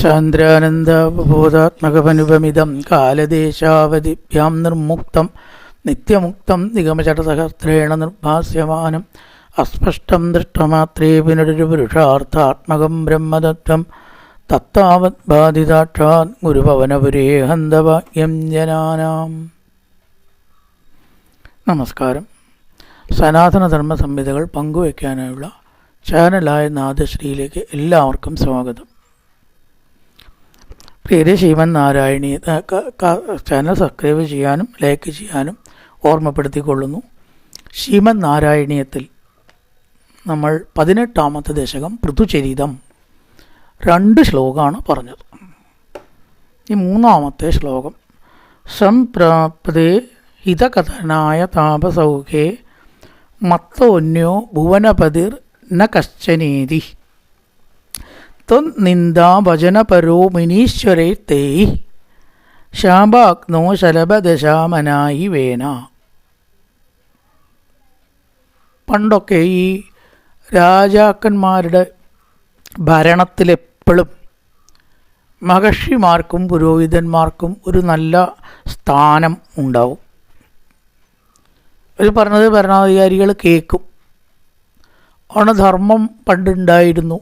സാന്ദ്രാനന്ദബോധാത്മകമനുപമിതം കാലദേശാവധിഭ്യാം നിർമുക്തം നിത്യമുക്തം നിഗമചടസഹസ്രേണ നിർഭാസ്യമാനം അസ്പഷ്ടം ദൃഷ്ടമാത്രേ പുനരൊരു പുരുഷാർത്ഥാത്മകം ബ്രഹ്മതത്വം തത്താവത് ബാധിതാക്ഷാത് ഗുരുഭവനപുരേ ഹന്തവാക്യം ജനാനാം. നമസ്കാരം. സനാതനധർമ്മ സംഹിതകൾ പങ്കുവയ്ക്കാനായുള്ള ചാനലായ നാദശ്രീയിലേക്ക് എല്ലാവർക്കും സ്വാഗതം. പ്രിയരെ ശ്രീമൻ നാരായണീയ ചാനൽ സബ്സ്ക്രൈബ് ചെയ്യാനും ലൈക്ക് ചെയ്യാനും ഓർമ്മപ്പെടുത്തിക്കൊള്ളുന്നു. ശ്രീമൻ നാരായണീയത്തിൽ നമ്മൾ പതിനെട്ടാമത്തെ ദശകം പൃഥുചരിതം രണ്ട് ശ്ലോകമാണ് പറഞ്ഞത്. ഈ മൂന്നാമത്തെ ശ്ലോകം സംപ്രാപ്തേ ഹിതകഥനായ താപസൗഖേ മത്തോന്യോ ഭുവനപതിർ ന കശ്ചനേതി ത്വന്നിന്ദാഭജനപരോ മിനീശ്വരേ തേ ശാംബാഗ്നോ ശലഭദശാമനായി വേന പണ്ടൊക്കെ ഈ രാജാക്കന്മാരുടെ ഭരണത്തിലെപ്പോഴും മഹർഷിമാർക്കും പുരോഹിതന്മാർക്കും ഒരു നല്ല സ്ഥാനം ഉണ്ടാവും. ഒരു പറഞ്ഞത് ഭരണാധികാരികൾ കേൾക്കും ആണ് ധർമ്മം പണ്ടുണ്ടായിരുന്നു.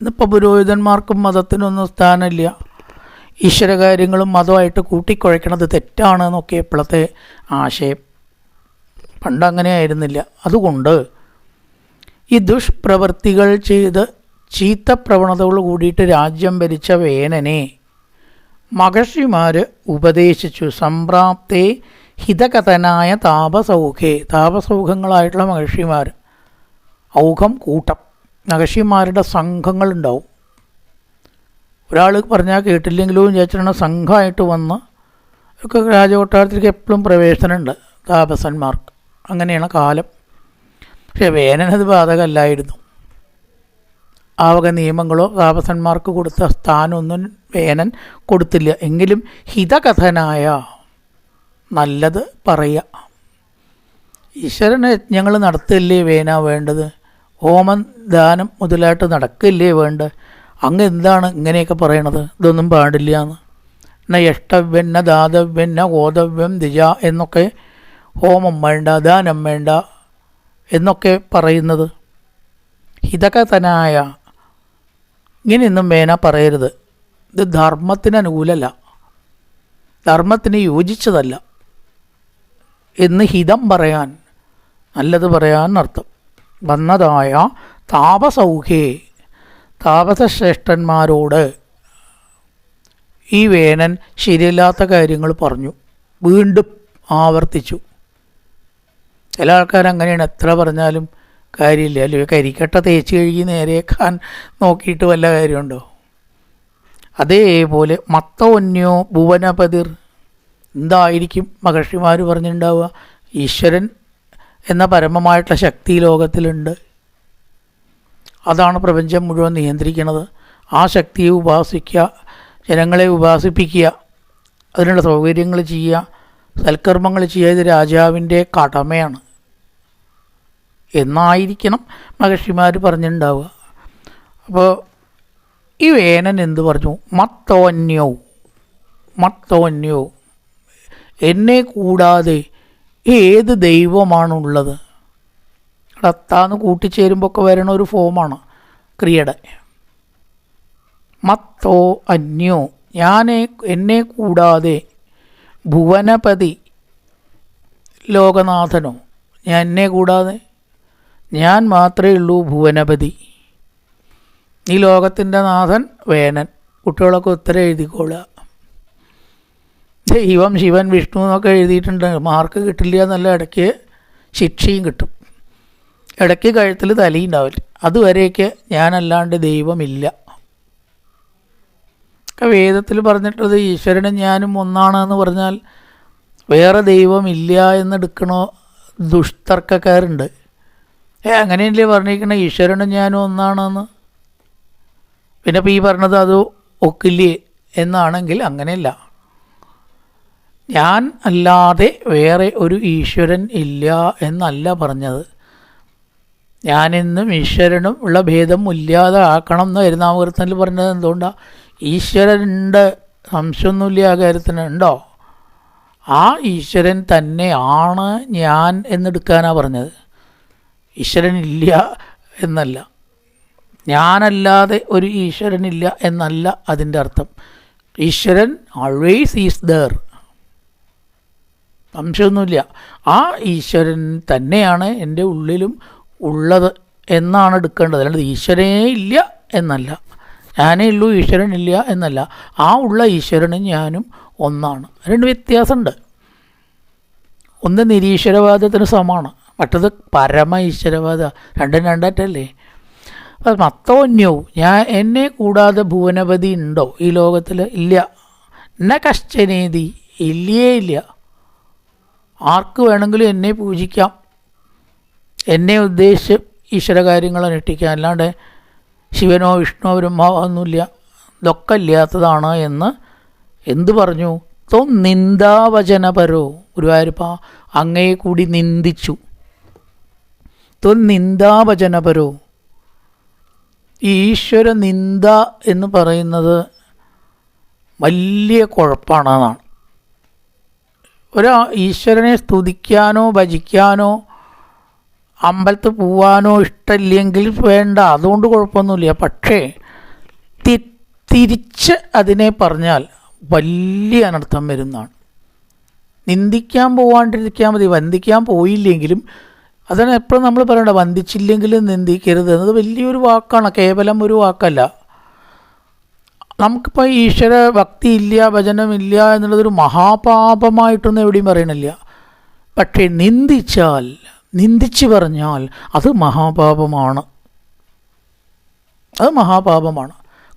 ഇന്നിപ്പോൾ പുരോഹിതന്മാർക്കും മതത്തിനൊന്നും സ്ഥാനമില്ല. ഈശ്വരകാര്യങ്ങളും മതമായിട്ട് കൂട്ടിക്കുഴയ്ക്കണത് തെറ്റാണ് എന്നൊക്കെ ഇപ്പോഴത്തെ ആശയം. പണ്ടങ്ങനെ ആയിരുന്നില്ല. അതുകൊണ്ട് ഈ ദുഷ്പ്രവൃത്തികൾ ചെയ്ത് ചീത്ത പ്രവണതകൾ കൂടിയിട്ട് രാജ്യം ഭരിച്ച വേനനെ മഹർഷിമാർ ഉപദേശിച്ചു. സംപ്രാപ്തേ ഹിതകഥനായ താപസൗഖേ താപസൗഖങ്ങളായിട്ടുള്ള മഹർഷിമാർ ഔഖം കൂട്ടം. മഹർഷിമാരുടെ സംഘങ്ങളുണ്ടാവും. ഒരാൾ പറഞ്ഞാൽ കേട്ടില്ലെങ്കിലും വിചാരിച്ചിട്ടാണ് സംഘമായിട്ട് വന്ന് ഒക്കെ രാജകൊട്ടാരത്തിലേക്ക് എപ്പോഴും പ്രവേശനമുണ്ട് താപസന്മാർക്ക്. അങ്ങനെയാണ് കാലം. പക്ഷേ വേനനത് ബാധകമല്ലായിരുന്നു. ആ വക നിയമങ്ങളോ താപസന്മാർക്ക് കൊടുത്ത സ്ഥാനമൊന്നും വേനൻ കൊടുത്തില്ല. എങ്കിലും ഹിതകഥനായ നല്ലത് പറയുക. ഈശ്വരന് ഞങ്ങൾ നടത്തില്ലേ വേന വേണ്ടത്? ഹോമം ദാനം മുതലായിട്ട് നടക്കില്ലേ വേണ്ട? അങ്ങ് എന്താണ് ഇങ്ങനെയൊക്കെ പറയണത്? ഇതൊന്നും പാടില്ല എന്ന് ന യഷ്ടവ്യം ന ദാതവ്യം ന ഗോതവ്യം ദിജ എന്നൊക്കെ ഹോമം വേണ്ട ദാനം വേണ്ട എന്നൊക്കെ പറയുന്നത്. ഹിതകഥനായ ഇങ്ങനെയൊന്നും വേന പറയരുത്. ഇത് ധർമ്മത്തിന് അനുകൂലമല്ല ധർമ്മത്തിന് യോജിച്ചതല്ല. എന്ന് ഹിതം പറയാൻ നല്ലത് പറയാൻ അർത്ഥം. വന്നതായ താപസൗഖ്യേ താപസശ്രേഷ്ഠന്മാരോട് ഈ വേനൻ ശരിയല്ലാത്ത കാര്യങ്ങൾ പറഞ്ഞു. വീണ്ടും ആവർത്തിച്ചു. ചില ആൾക്കാർ അങ്ങനെയാണ് എത്ര പറഞ്ഞാലും കാര്യമില്ല. അല്ലെങ്കിൽ കരിക്കട്ട തേച്ച് കഴുകി നേരെയാക്കാൻ നോക്കിയിട്ട് വല്ല കാര്യമുണ്ടോ? അതേപോലെ മത്തവന്യോ ഭുവനപതിർ. എന്തായിരിക്കും മഹർഷിമാർ പറഞ്ഞിട്ടുണ്ടാവുക? ഈശ്വരൻ എന്ന പരമമായിട്ടുള്ള ശക്തി ലോകത്തിലുണ്ട്. അതാണ് പ്രപഞ്ചം മുഴുവൻ നിയന്ത്രിക്കുന്നത്. ആ ശക്തിയെ ഉപാസിക്കുക ജനങ്ങളെ ഉപാസിപ്പിക്കുക അതിനുള്ള സൗകര്യങ്ങൾ ചെയ്യുക സൽക്കർമ്മങ്ങൾ ചെയ്യുക ഇത് രാജാവിന്റെ കടമയാണ്. എന്നായിരിക്കണം മഹർഷിമാർ പറഞ്ഞിട്ടുണ്ടാവുക. അപ്പോൾ ഈ വേനൻ എന്ത് പറഞ്ഞു? മത്തോന്യോ മത്തോന്യോ എന്നെ കൂടാതെ ഏത് ദൈവമാണുള്ളത്? അത്താന്ന് കൂട്ടിച്ചേരുമ്പോൾ ഒക്കെ വരണ ഒരു ഫോമാണ് ക്രിയയുടെ. മത്തോ അന്യോ ഞാൻ എന്നെ കൂടാതെ ഭുവനപതി ലോകനാഥനോ? ഞാൻ എന്നെ കൂടാതെ? ഞാൻ മാത്രമേ ഉള്ളൂ ഭുവനപതി. ഈ ലോകത്തിന്റെ നാഥൻ വേനൻ കുട്ടികളൊക്കെ ഉത്തരം എഴുതിക്കൊള്ളുക ദൈവം ശിവൻ വിഷ്ണു എന്നൊക്കെ എഴുതിയിട്ടുണ്ട്. മാർക്ക് കിട്ടില്ല എന്നല്ല ഇടയ്ക്ക് ശിക്ഷയും കിട്ടും. ഇടയ്ക്ക് കഴുത്തിൽ തലയും ഉണ്ടാവില്ല. അതുവരെയൊക്കെ ഞാനല്ലാണ്ട് ദൈവമില്ല. ഒക്കെ വേദത്തിൽ പറഞ്ഞിട്ടത് ഈശ്വരനും ഞാനും ഒന്നാണ് എന്ന് പറഞ്ഞാൽ വേറെ ദൈവമില്ല എന്നെടുക്കണോ ദുഷ്തർക്കക്കാരുണ്ട് ഏ അങ്ങനെയല്ലേ പറഞ്ഞിരിക്കണേ? ഈശ്വരനും ഞാനും ഒന്നാണെന്ന്. പിന്നെ ഇപ്പോൾ ഈ പറഞ്ഞത് അത് ഒക്കില്ലേ? എന്നാണെങ്കിൽ അങ്ങനെയല്ല. ഞാൻ അല്ലാതെ വേറെ ഒരു ഈശ്വരൻ ഇല്ല എന്നല്ല പറഞ്ഞത്. ഞാനെന്നും ഈശ്വരനും ഉള്ള ഭേദം ഇല്ലാതെ ആക്കണം എന്ന് കരുനാമകീർത്തനിൽ പറഞ്ഞത് എന്തുകൊണ്ടാണ് ഈശ്വരനുണ്ട് സംശയമൊന്നുമില്ല ആ കാര്യത്തിന് ഉണ്ടോ? ആ ഈശ്വരൻ തന്നെയാണ് ഞാൻ എന്നെടുക്കാനാണ് പറഞ്ഞത്. ഈശ്വരൻ ഇല്ല എന്നല്ല. ഞാനല്ലാതെ ഒരു ഈശ്വരനില്ല എന്നല്ല അതിന്റെ അർത്ഥം. ഈശ്വരൻ ഓൾവേസ് ഈസ് ദർ സംശയമൊന്നുമില്ല. ആ ഈശ്വരൻ തന്നെയാണ് എന്റെ ഉള്ളിലും ഉള്ളത് എന്നാണ് എടുക്കേണ്ടത്. അല്ലാണ്ട് ഈശ്വരനേ ഇല്ല എന്നല്ല. ഞാനേ ഉള്ളൂ ഈശ്വരൻ ഇല്ല എന്നല്ല. ആ ഉള്ള ഈശ്വരനും ഞാനും ഒന്നാണ്. രണ്ട് വ്യത്യാസമുണ്ട്. ഒന്ന് നിരീശ്വരവാദത്തിന് സമമാണ് മറ്റത് പരമ ഈശ്വരവാദ രണ്ടും രണ്ടറ്റല്ലേ? അപ്പം മത്തോന്യവും ഞാൻ എന്നെ കൂടാതെ ഭുവനപതി ഉണ്ടോ ഈ ലോകത്തിൽ ഇല്ല. എന്നെ കശ്ചനേതി. ഇല്ലേ ഇല്ല. ആർക്ക് വേണമെങ്കിലും എന്നെ പൂജിക്കാം. എന്നെ ഉദ്ദേശിച്ച് ഈശ്വര കാര്യങ്ങൾ അനുഷ്ഠിക്കാം അല്ലാണ്ട് ശിവനോ വിഷ്ണുവോ ബ്രഹ്മാവോ ഒന്നുമില്ല ഇതൊക്കെ ഇല്ലാത്തതാണ് എന്ന് എന്തു പറഞ്ഞു? ത്വം നിന്ദാവചനപരോ. ഗുരുവായൂരപ്പ അങ്ങയെ കൂടി നിന്ദിച്ചു. ത്വം നിന്ദാവചനപരോ. ഈശ്വര നിന്ദ എന്ന് പറയുന്നത് വലിയ കുഴപ്പമാണെന്നാണ്. ഒരു ഈശ്വരനെ സ്തുതിക്കാനോ ഭജിക്കാനോ അമ്പലത്തിൽ പോവാനോ ഇഷ്ടമില്ലെങ്കിൽ വേണ്ട. അതുകൊണ്ട് കുഴപ്പമൊന്നുമില്ല. പക്ഷേ തി തിരിച്ച് അതിനെ പറഞ്ഞാൽ വലിയ അനർത്ഥം വരുന്നതാണ്. നിന്ദിക്കാൻ പോവാണ്ടിരിക്കാൻ മതി. വന്ദിക്കാൻ പോയില്ലെങ്കിലും അതാണ് എപ്പോഴും നമ്മൾ പറയേണ്ടത്. വന്ദിച്ചില്ലെങ്കിലും നിന്ദിക്കരുത്. എന്നത് വലിയൊരു വാക്കാണ്. കേവലം ഒരു വാക്കല്ല. നമുക്കിപ്പോൾ ഈശ്വര ഭക്തി ഇല്ല ഭജനമില്ല എന്നുള്ളതൊരു മഹാപാപമായിട്ടൊന്നും എവിടെയും പറയണില്ല. പക്ഷേ നിന്ദിച്ചാൽ നിന്ദിച്ചു പറഞ്ഞാൽ അത് മഹാപാപമാണ്. അത് മഹാപാപമാണ്.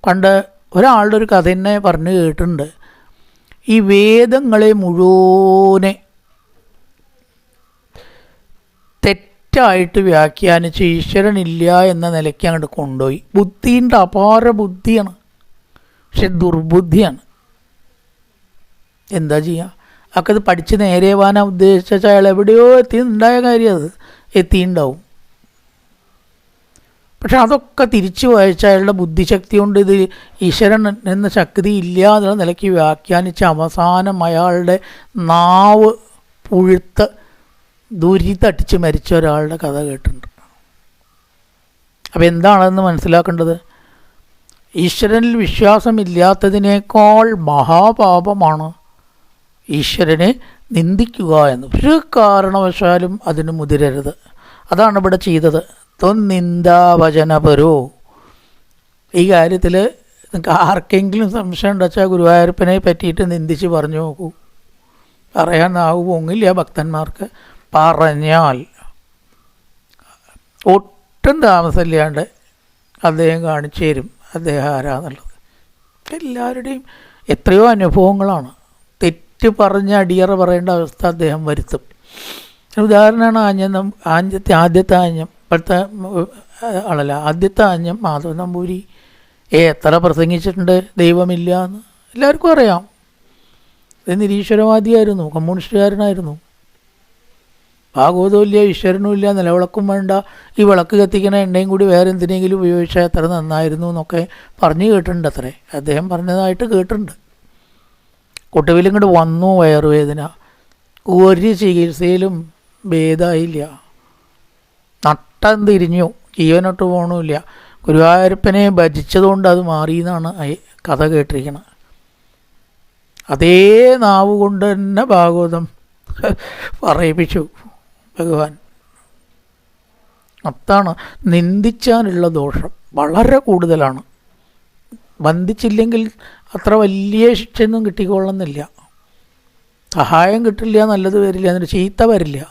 പണ്ട് ഒരാളുടെ ഒരു കഥ തന്നെ പറഞ്ഞു കേട്ടിട്ടുണ്ട്. ഈ വേദങ്ങളെ മുഴുവനെ തെറ്റായിട്ട് വ്യാഖ്യാനിച്ച് ഈശ്വരനില്ല എന്ന നിലയ്ക്ക് അങ്ങോട്ട് കൊണ്ടുപോയി. ബുദ്ധിന്റെ അപാര ബുദ്ധിയാണ്. പക്ഷെ ദുർബുദ്ധിയാണ്. എന്താ ചെയ്യുക അക്കത് പഠിച്ച് നേരെ പോകാനാ ഉദ്ദേശിച്ച അയാൾ എവിടെയോ എത്തിയുണ്ടായ കാര്യം അത്. എത്തിയിട്ടുണ്ടാവും. പക്ഷെ അതൊക്കെ തിരിച്ചു വായിച്ച അയാളുടെ ബുദ്ധിശക്തി കൊണ്ട് ഇത് ഈശ്വരൻ എന്ന ശക്തി ഇല്ല എന്നുള്ള നിലയ്ക്ക് വ്യാഖ്യാനിച്ച അവസാനം അയാളുടെ നാവ് പുഴുത്ത് ദുരിതടിച്ച് മരിച്ച ഒരാളുടെ കഥ കേട്ടിട്ടുണ്ട്. അപ്പം എന്താണെന്ന് മനസ്സിലാക്കേണ്ടത്? ഈശ്വരനിൽ വിശ്വാസമില്ലാത്തതിനേക്കാൾ മഹാപാപമാണ് ഈശ്വരനെ നിന്ദിക്കുക എന്ന്. ഒരു കാരണവശാലും അതിന് മുതിരരുത്. അതാണ് ഇവിടെ ചെയ്തത്. തൊന്നിന്ദാവചനപരോ ഈ കാര്യത്തിൽ നിങ്ങൾക്ക് ആർക്കെങ്കിലും സംശയം ഉണ്ടെച്ചാൽ ഗുരുവായൂരപ്പനെ പറ്റിയിട്ട് നിന്ദിച്ച് പറഞ്ഞു നോക്കൂ. പറയാൻ പൊങ്ങില്ല ഭക്തന്മാർക്ക്. പറഞ്ഞാൽ ഒട്ടും താമസമില്ലാണ്ട് അദ്ദേഹം കാണിച്ചു തരും. അദ്ദേഹം ആരാന്നുള്ളത്. എല്ലാവരുടെയും എത്രയോ അനുഭവങ്ങളാണ്. തെറ്റ് പറഞ്ഞ് അടിയറ പറയേണ്ട അവസ്ഥ അദ്ദേഹം വരുത്തും. ഉദാഹരണമാണ് ആഞ്ഞം ആദ്യത്തെ ആദ്യത്തെ ആഞ്ഞം ഇപ്പോഴത്തെ ആളല്ല ആദ്യത്തെ ആഞ്ഞം മാധവ നമ്പൂരി. ഏ എത്ര പ്രസംഗിച്ചിട്ടുണ്ട്? ദൈവമില്ല എന്ന് എല്ലാവർക്കും അറിയാം. നിരീശ്വരവാദിയായിരുന്നു കമ്മ്യൂണിസ്റ്റുകാരനായിരുന്നു. ഇല്ല ഈശ്വരനും ഇല്ല നിലവിളക്കും വേണ്ട. ഈ വിളക്ക് കത്തിക്കണ എണ്ണയും കൂടി വേറെ എന്തിനെങ്കിലും ഉപയോഗിച്ചാൽ എത്ര നന്നായിരുന്നു എന്നൊക്കെ പറഞ്ഞു കേട്ടിട്ടുണ്ട് അത്രേ അദ്ദേഹം പറഞ്ഞതായിട്ട് കേട്ടിട്ടുണ്ട്. കുട്ടവിലും ഇങ്ങോട്ട് വന്നു വയറുവേദന. ഒരു ചികിത്സയിലും ഭേദമായില്ല നട്ടം തിരിഞ്ഞു ജീവനൊട്ട് പോകണമില്ല ഗുരുവായൂരപ്പനെ ഭജിച്ചതുകൊണ്ട് അത് മാറി എന്നാണ് കഥ കേട്ടിരിക്കുന്നത് അതേ നാവ് കൊണ്ട് തന്നെ ഭാഗവതം പറയിപ്പിച്ചു. ഭഗവാൻ. അതാണ് നിന്ദിച്ചാനുള്ള ദോഷം. വളരെ കൂടുതലാണ്. ബന്ധിച്ചില്ലെങ്കിൽ അത്ര വലിയ ശിക്ഷയൊന്നും കിട്ടിക്കൊള്ളുന്നില്ല. സഹായം കിട്ടില്ല നല്ലത് വരില്ല എന്നൊരു ചീത്ത വരില്ല.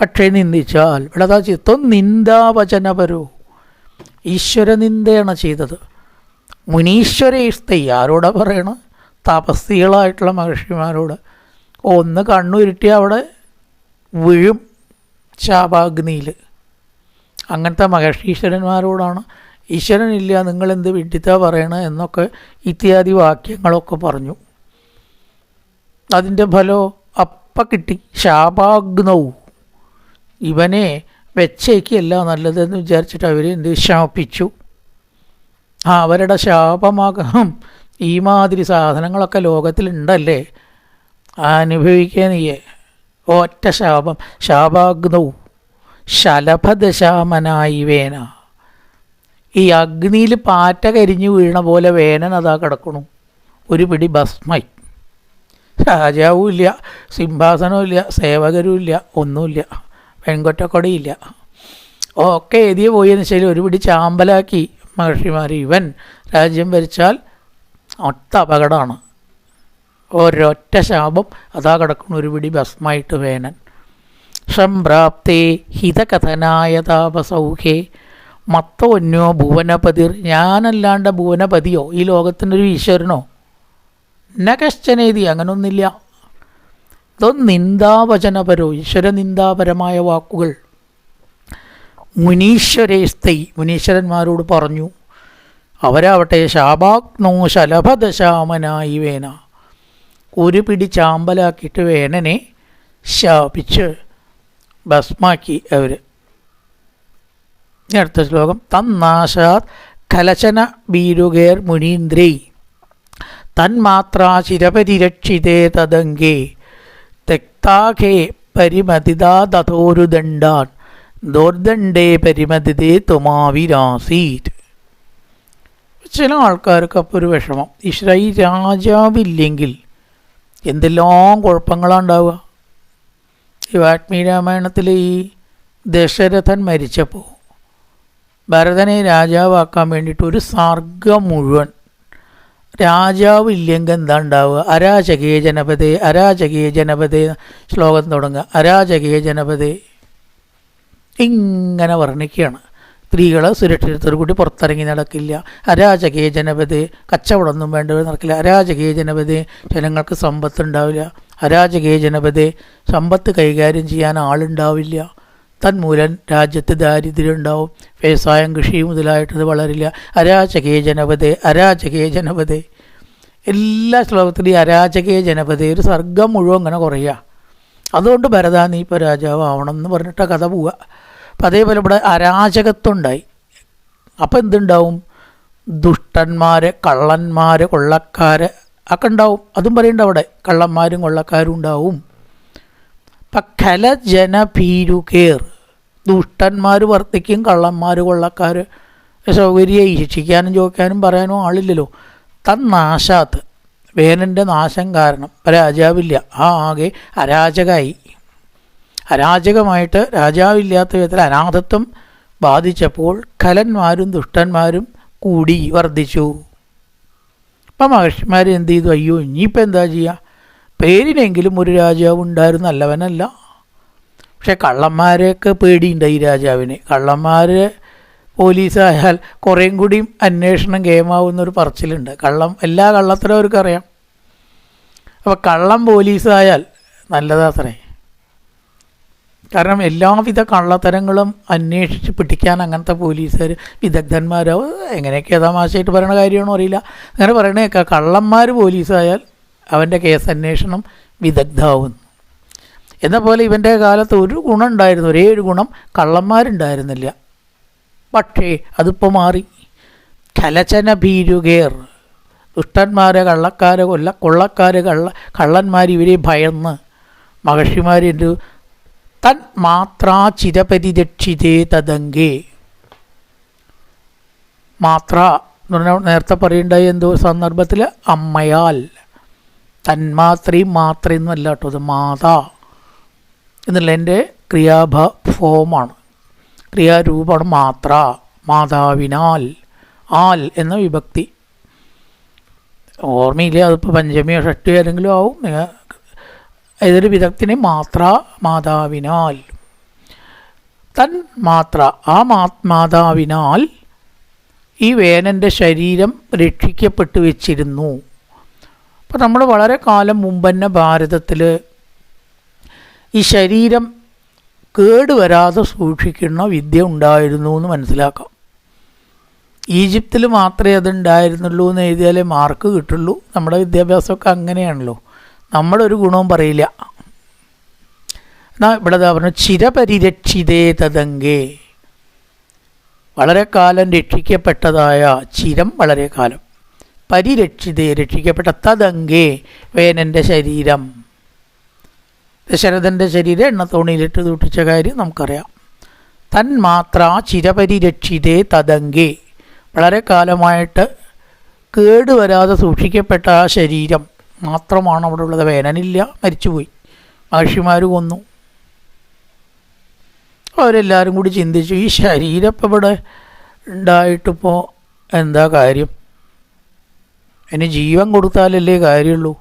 പക്ഷേ നിന്ദിച്ചാൽ ഇവിടെ ചീത്ത നിന്ദാവചനപരോ ഈശ്വരനിന്ദയാണ് ചെയ്തത്. മുനീശ്വരേസ്തൈ ആരോടാ പറയണ? തപസ്തികളായിട്ടുള്ള മഹർഷിമാരോട്. ഒന്ന് കണ്ണുരുട്ടി അവിടെ വീഴും. ശാപാഗ്നിയിൽ അങ്ങനത്തെ മഹർഷീശ്വരന്മാരോടാണ് ഈശ്വരനില്ല നിങ്ങളെന്ത് വിഡിത്ത പറയണ? എന്നൊക്കെ ഇത്യാദി വാക്യങ്ങളൊക്കെ പറഞ്ഞു. അതിന്റെ ഫലോ അപ്പം കിട്ടി. ശാപാഗ്നവും ഇവനെ വെച്ചേക്കല്ല നല്ലതെന്ന് വിചാരിച്ചിട്ട് അവർ എന്ത് ശാപിച്ചു. ആ അവരുടെ ശാപമാകം ഈ മാതിരി സാധനങ്ങളൊക്കെ ലോകത്തിലുണ്ടല്ലേ? അനുഭവിക്കാൻ നീയെ. ഒറ്റ ശാപം. ശാപാഗ്നവും ശലഭദശാമനായി വേന. ഈ അഗ്നിയിൽ പാറ്റ കരിഞ്ഞു വീണ പോലെ വേനൻ അതാ കിടക്കണു. ഒരു പിടി ഭസ്മൈ. രാജാവും ഇല്ല സിംഹാസനവും ഇല്ല സേവകരും ഇല്ല ഒന്നുമില്ല. പെൺകൊറ്റക്കൊടിയില്ല. ഒക്കെ എതിയെ പോയെന്ന് വെച്ചാൽ ഒരു പിടി ചാമ്പലാക്കി മഹർഷിമാർ. ഇവൻ രാജ്യം ഭരിച്ചാൽ ഒറ്റ അപകടമാണ്. ഒരൊറ്റ ശാപം അതാ കിടക്കുന്ന ഒരു പിടി ഭസ്മായിട്ട് വേനൻ. സംപ്രാപ്തേ ഹിതകഥനായ താപസൗഖ്യേ മത്തോന്യോ ഭുവനപതിർ. ഞാനല്ലാണ്ട് ഭുവനപതിയോ? ഈ ലോകത്തിന്റെ ഒരു ഈശ്വരനോ? ന കശ്ചനേതി അങ്ങനൊന്നില്ല. ഇതൊന്നും നിന്ദാവചനപരോ? ഈശ്വരനിന്ദാപരമായ വാക്കുകൾ. മുനീശ്വരേസ്തൈ. മുനീശ്വരന്മാരോട് പറഞ്ഞു അവരാവട്ടെ ശാപാഗ്നോ ശലഭദശാമനായി വേന. ഒരു പിടി ചാമ്പലാക്കിയിട്ട് വേനനെ ശാപിച്ച് ഭസ്മാക്കി അവർ അടുത്ത ശ്ലോകം. തന്നാശാത് കലശന ബീരുകേർ മുനീന്ദ്രൈ. തന്മാത്രാ ചിരപരിരക്ഷിതേ തദങ്കേ തെക്താഖേ പരിമതിതാ തഥോരുദണ്ഡാൻ ദോർദണ്ഡേ പരിമതിതേ തുമാവിരാസീറ്റ് ചില ആൾക്കാർക്ക് അപ്പോൾ ഒരു വിഷമം. ഈശ്വര ഈ രാജാവില്ലെങ്കിൽ എന്തെല്ലാം കുഴപ്പങ്ങളാണ് ഉണ്ടാവുക? ഈ വാൽമീകി രാമായണത്തിൽ ഈ ദശരഥൻ മരിച്ചപ്പോൾ ഭരതനെ രാജാവാക്കാൻ വേണ്ടിയിട്ട് ഒരു സർഗം മുഴുവൻ രാജാവ് ഇല്ലെങ്കിൽ എന്താ ഉണ്ടാവുക? അരാജകീയ ജനപതേ അരാജകീയ ജനപതേ ശ്ലോകം തുടങ്ങുക. അരാജകീയ ജനപതേ ഇങ്ങനെ വർണിക്കുകയാണ്. സ്ത്രീകൾ സുരക്ഷിതത്തോടു കൂടി പുറത്തിറങ്ങി നടക്കില്ല. അരാജകീയ ജനപതി കച്ചവടമൊന്നും വേണ്ടവർ നടക്കില്ല. അരാജകീയ ജനപതി ജനങ്ങൾക്ക് സമ്പത്ത് ഉണ്ടാവില്ല. അരാജകീയ ജനപദേ സമ്പത്ത് കൈകാര്യം ചെയ്യാൻ ആളുണ്ടാവില്ല. തന്മൂലം രാജ്യത്ത് ദാരിദ്ര്യം ഉണ്ടാവും വ്യവസായം കൃഷി മുതലായിട്ടത് വളരില്ല. അരാജകീയ ജനപതി അരാജകീയ ജനപതി എല്ലാ ശ്ലോകത്തിലും ഈ അരാജകീയ ജനപദേ ഒരു സർഗം മുഴുവൻ അങ്ങനെ കുറയുക അതുകൊണ്ട് ഭരതാ നീ ഇപ്പോൾ രാജാവ് ആവണം എന്ന് പറഞ്ഞിട്ട് കഥ പോവുക അപ്പം അതേപോലെ ഇവിടെ അരാജകത്വം ഉണ്ടായി അപ്പം എന്തുണ്ടാവും? ദുഷ്ടന്മാർ കള്ളന്മാർ കൊള്ളക്കാർ ഒക്കെ ഉണ്ടാവും. അതും പറയുന്നുണ്ട് അവിടെ. കള്ളന്മാരും കൊള്ളക്കാരും ഉണ്ടാവും. അപ്പം ഇപ്പം ഖലജനഭീരുകേർ ദുഷ്ടന്മാർ വർത്തിക്കും കള്ളന്മാർ കൊള്ളക്കാർ സൗകര്യമായി ശിക്ഷിക്കാനും ചോദിക്കാനും പറയാനും ആളില്ലല്ലോ. തന്നാശാത്ത് വേനന്റെ നാശം കാരണം. രാജാവില്ല. ആ ആകെ അരാജകമായി. അരാജകമായിട്ട് രാജാവില്ലാത്ത വിധത്തിൽ അനാഥത്വം ബാധിച്ചപ്പോൾ കലന്മാരും ദുഷ്ടന്മാരും കൂടി വർദ്ധിച്ചു. അപ്പം മഹർഷിമാർ എന്ത് ചെയ്തു? അയ്യോ ഇനിയിപ്പോൾ എന്താ ചെയ്യുക പേരിനെങ്കിലും ഒരു രാജാവ് ഉണ്ടായിരുന്നു നല്ലവനല്ല. പക്ഷെ കള്ളന്മാരെയൊക്കെ പേടിയുണ്ട് ഈ രാജാവിന്. കള്ളന്മാർ പോലീസായാൽ കുറേയും കൂടി അന്വേഷണം ഗെയിമാവുന്നൊരു പറച്ചിലുണ്ട്. കള്ളം എല്ലാ കള്ളത്തരം അവർക്കറിയാം അപ്പോൾ കള്ളം പോലീസായാൽ നല്ലതാത്രേ. കാരണം എല്ലാവിധ കള്ളത്തരങ്ങളും അന്വേഷിച്ച് പിടിക്കാൻ അങ്ങനത്തെ പോലീസുകാർ വിദഗ്ധന്മാരോ എങ്ങനെയൊക്കെ തമാശയായിട്ട് പറയണ കാര്യമാണോ അറിയില്ല. അങ്ങനെ പറയണേക്ക കള്ളന്മാർ പോലീസായാൽ അവന്റെ കേസ് അന്വേഷണം വിദഗ്ധാവുന്നു എന്ന പോലെ ഇവന്റെ കാലത്ത് ഒരു ഗുണം ഉണ്ടായിരുന്നു ഒരേ ഒരു ഗുണം കള്ളന്മാരുണ്ടായിരുന്നില്ല. പക്ഷേ അതിപ്പോൾ മാറി. കലചന ഭീരുകേർ ദുഷ്ടന്മാരെ കള്ളക്കാരെ കൊല്ല കൊള്ളക്കാരെ കള്ള കള്ളന്മാർ ഇവരെ ഭയന്ന് മഹർഷിമാരെന്ത് തൻ മാത്രാ ചിരപരിരക്ഷിതേ തദംഗേ. മാത്ര എന്ന് പറഞ്ഞാൽ നേരത്തെ പറയണ്ടായി എന്തോ സന്ദർഭത്തിൽ അമ്മയാൽ. തന്മാത്രി മാത്രയൊന്നും അല്ല കേട്ടോ അത് മാതാ എന്നുള്ള എന്റെ ക്രിയാഭ ഫോമാണ്. ക്രിയാരൂപമാണ് മാത്ര മാതാവിനാൽ ആൽ എന്ന വിഭക്തി. ഓർമ്മയില്ല അതിപ്പോൾ പഞ്ചമിയോ ഷഷ്ടിയോ ആരെങ്കിലും ആവും ഏതൊരു വിധത്തിന് മാത്ര മാതാവിനാൽ. തൻ മാത്ര ആ മാതാവിനാൽ ഈ വേനന്റെ ശരീരം രക്ഷിക്കപ്പെട്ടു വെച്ചിരുന്നു. അപ്പോൾ നമ്മൾ വളരെ കാലം മുമ്പ് തന്നെ ഭാരതത്തിൽ ഈ ശരീരം കേടുവരാതെ സൂക്ഷിക്കുന്ന വിദ്യ ഉണ്ടായിരുന്നു എന്ന് മനസ്സിലാക്കാം. ഈജിപ്തിൽ മാത്രമേ അതുണ്ടായിരുന്നുള്ളൂ എന്ന് എഴുതിയാലേ മാർക്ക് കിട്ടുള്ളൂ. നമ്മുടെ വിദ്യാഭ്യാസമൊക്കെ അങ്ങനെയാണല്ലോ. നമ്മളൊരു ഗുണവും പറയില്ല. എന്നാ ഇവിടെ പറഞ്ഞു ചിരപരിരക്ഷിതേ തതങ്കേ വളരെ കാലം രക്ഷിക്കപ്പെട്ടതായ ചിരം വളരെ കാലം. പരിരക്ഷിതേ രക്ഷിക്കപ്പെട്ട തതങ്കേ വേനന്റെ ശരീരം. ദശരഥന്റെ ശരീരം എണ്ണത്തോണിയിലിട്ട് തൂട്ടിച്ച കാര്യം നമുക്കറിയാം. തന്മാത്ര ചിരപരിരക്ഷിതേ തതങ്കേ വളരെ കാലമായിട്ട് കേടുവരാതെ സൂക്ഷിക്കപ്പെട്ട ആ ശരീരം. മാത്രമാണ് അവിടെ ഉള്ളത്. വേനനില്ല മരിച്ചുപോയി. മഹർഷിമാർ കൊന്നു. അവരെല്ലാവരും കൂടി ചിന്തിച്ചു ഈ ശരീരം ഇപ്പം ഇവിടെ ഉണ്ടായിട്ടിപ്പോൾ എന്താ കാര്യം? അതിന് ജീവൻ കൊടുത്താലല്ലേ കാര്യമുള്ളൂ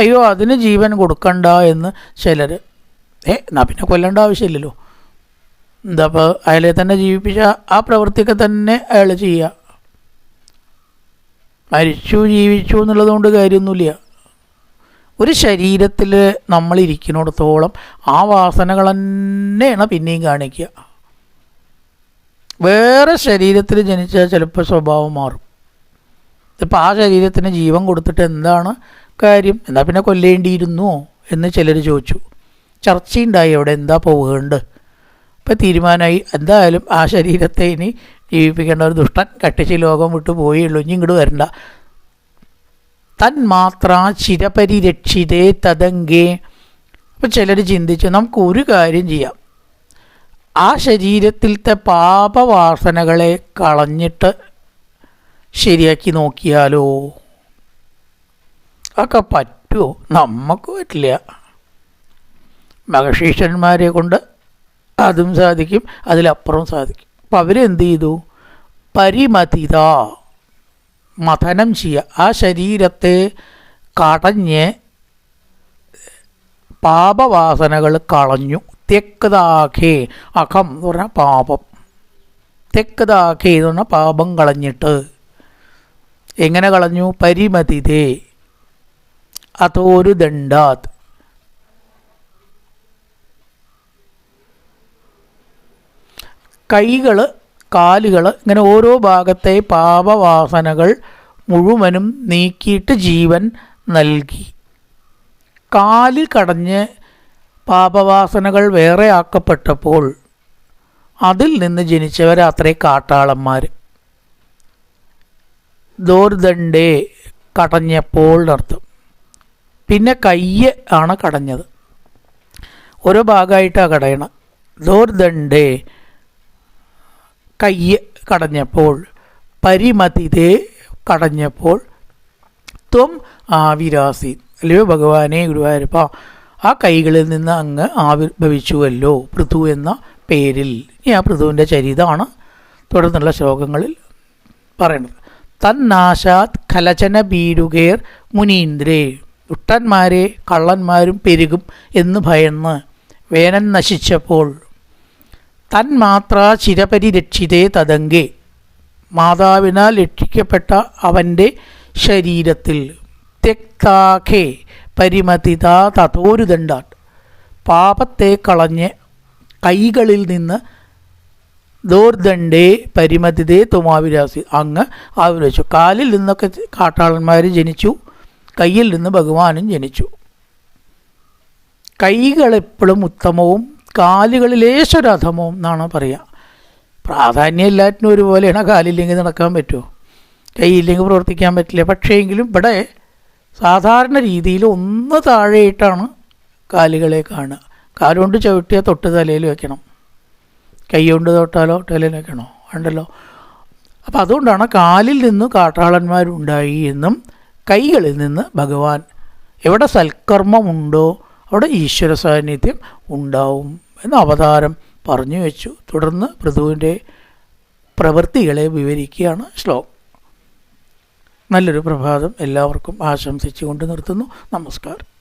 അയ്യോ അതിന് ജീവൻ കൊടുക്കണ്ട എന്ന് ചിലർ ഏ എന്നാ പിന്നെ കൊല്ലേണ്ട ആവശ്യമില്ലല്ലോ. എന്താ അപ്പോൾ അയാളെ തന്നെ ജീവിപ്പിച്ച ആ പ്രവൃത്തിയൊക്കെ തന്നെ അയാൾ ചെയ്യുക മരിച്ചു ജീവിച്ചു എന്നുള്ളതുകൊണ്ട് കാര്യമൊന്നുമില്ല. ഒരു ശരീരത്തിൽ നമ്മൾ ഇരിക്കുന്നിടത്തോളം ആ വാസനകൾ തന്നെയാണ് പിന്നെയും കാണിക്കുക. വേറെ ശരീരത്തിൽ ജനിച്ചാൽ ചിലപ്പോൾ സ്വഭാവം മാറും. ഇപ്പം ആ ശരീരത്തിന് ജീവൻ കൊടുത്തിട്ട് എന്താണ് കാര്യം? എന്നാൽ പിന്നെ കൊല്ലേണ്ടിയിരുന്നോ എന്ന് ചിലർ ചോദിച്ചു. ചർച്ചയുണ്ടായി അവിടെ എന്താ പോകേണ്ടത്? ഇപ്പം തീരുമാനമായി. എന്തായാലും ആ ശരീരത്തെ ഇനി ജീവിപ്പിക്കേണ്ട ഒരു ദുഷ്ടൻ കട്ടിച്ച് ലോകം വിട്ടു പോയുള്ളൂ ഇനി ഇങ്ങോട്ട് വരണ്ട. തന്മാത്ര ചിരപരിരക്ഷിതേ തദംഗേ. അപ്പം ചിലർ ചിന്തിച്ചു നമുക്ക് ഒരു കാര്യം ചെയ്യാം. ആ ശരീരത്തിലത്തെ പാപവാസനകളെ കളഞ്ഞിട്ട് ശരിയാക്കി നോക്കിയാലോ? ഒക്കെ പറ്റുമോ നമുക്ക് പറ്റില്ല. മഹശീഷന്മാരെ കൊണ്ട് അതും സാധിക്കും അതിലപ്പുറം സാധിക്കും. അപ്പം അവരെന്ത് ചെയ്തു? പരിമതിത. മഥനം ചെയ്യുക. ആ ശരീരത്തെ കടഞ്ഞ് പാപവാസനകൾ കളഞ്ഞു. തെക്കുതാഖേ അഖം എന്ന് പറഞ്ഞാൽ പാപം. തെക്കുതാഖേ എന്ന് പറഞ്ഞാൽ പാപം കളഞ്ഞിട്ട് എങ്ങനെ കളഞ്ഞു? പരിമതിതേ. ഒരു ദണ്ഡാത്. കൈകൾ കാലുകൾ ഇങ്ങനെ ഓരോ ഭാഗത്തെ പാപവാസനകൾ മുഴുവനും നീക്കിയിട്ട് ജീവൻ നൽകി. കാൽ കടഞ്ഞ് പാപവാസനകൾ വേറെ ആക്കപ്പെട്ടപ്പോൾ അതിൽ നിന്ന് ജനിച്ചവരത്രേ കാട്ടാളന്മാർ ദോർദണ്ഡേ കടഞ്ഞപ്പോൾ അർത്ഥം പിന്നെ കയ്യ് ആണ് കടഞ്ഞത്. ഓരോ ഭാഗമായിട്ടാണ് കടയണം. ദോർദണ്ഡേ കയ്യ് കടഞ്ഞപ്പോൾ പരിമതിതേ കടഞ്ഞപ്പോൾ ത്വം ആവിരാസി. അല്ലയോ ഭഗവാനെ ഗുരുവായൂരപ്പ ആ കൈകളിൽ നിന്ന് അങ്ങ് ആവിർഭവിച്ചുവല്ലോ പൃഥു എന്ന പേരിൽ. ഇനി ആ പൃഥുവിന്റെ ചരിതമാണ് തുടർന്നുള്ള ശ്ലോകങ്ങളിൽ പറയുന്നത്. തന്നാശാത് ഖലചന ബീരുകേർ മുനീന്ദ്രേ ദുഷ്ടന്മാരെ കള്ളന്മാരും പെരുകും എന്ന് ഭയന്ന് വേനൻ നശിച്ചപ്പോൾ തന്മാത്ര ചിരപരിരക്ഷിതേ തദങ്കേ മാതാവിനാൽ രക്ഷിക്കപ്പെട്ട അവന്റെ ശരീരത്തിൽ തെക്താഖേ പരിമതിത തതോരുദണ്ഡാട്ട് പാപത്തെ കളഞ്ഞ് കൈകളിൽ നിന്ന് ദോർദണ്ഡേ പരിമതിതേ തുമാവിരാസി അങ്ങ് ആവിരച്ചു കാലിൽ നിന്നൊക്കെ കാട്ടാളന്മാർ ജനിച്ചു. കയ്യിൽ നിന്ന് ഭഗവാനും ജനിച്ചു. കൈകളെപ്പോഴും ഉത്തമവും കാലുകളിലേശ്വരധമവും എന്നാണ് പറയുക. പ്രാധാന്യം എല്ലാറ്റിനും ഒരുപോലെയാണ് കാലില്ലെങ്കിൽ നടക്കാൻ പറ്റുമോ? കൈയില്ലെങ്കിൽ പ്രവർത്തിക്കാൻ പറ്റില്ല. പക്ഷേങ്കിലും ഇവിടെ സാധാരണ രീതിയിൽ ഒന്ന് താഴെയിട്ടാണ് കാലുകളെ കാണുക. കാലുകൊണ്ട് ചവിട്ടിയാൽ തൊട്ട് തലയിൽ വെക്കണം. കൈ കൊണ്ട് തൊട്ടാലോ തലയിൽ വെക്കണോ? ഉണ്ടല്ലോ അപ്പോൾ അതുകൊണ്ടാണ് കാലിൽ നിന്ന് കാട്ടാളന്മാരുണ്ടായി എന്നും കൈകളിൽ നിന്ന് ഭഗവാൻ എവിടെ സൽക്കർമ്മമുണ്ടോ അവിടെ ഈശ്വര സാന്നിധ്യം ഉണ്ടാവും എന്ന അവതാരം പറഞ്ഞു വെച്ചു. തുടർന്ന് പൃഥുവിന്റെ പ്രവൃത്തികളെ വിവരിക്കുകയാണ് ശ്ലോകം. നല്ലൊരു പ്രഭാതം എല്ലാവർക്കും ആശംസിച്ചുകൊണ്ട് നിർത്തുന്നു. നമസ്കാരം.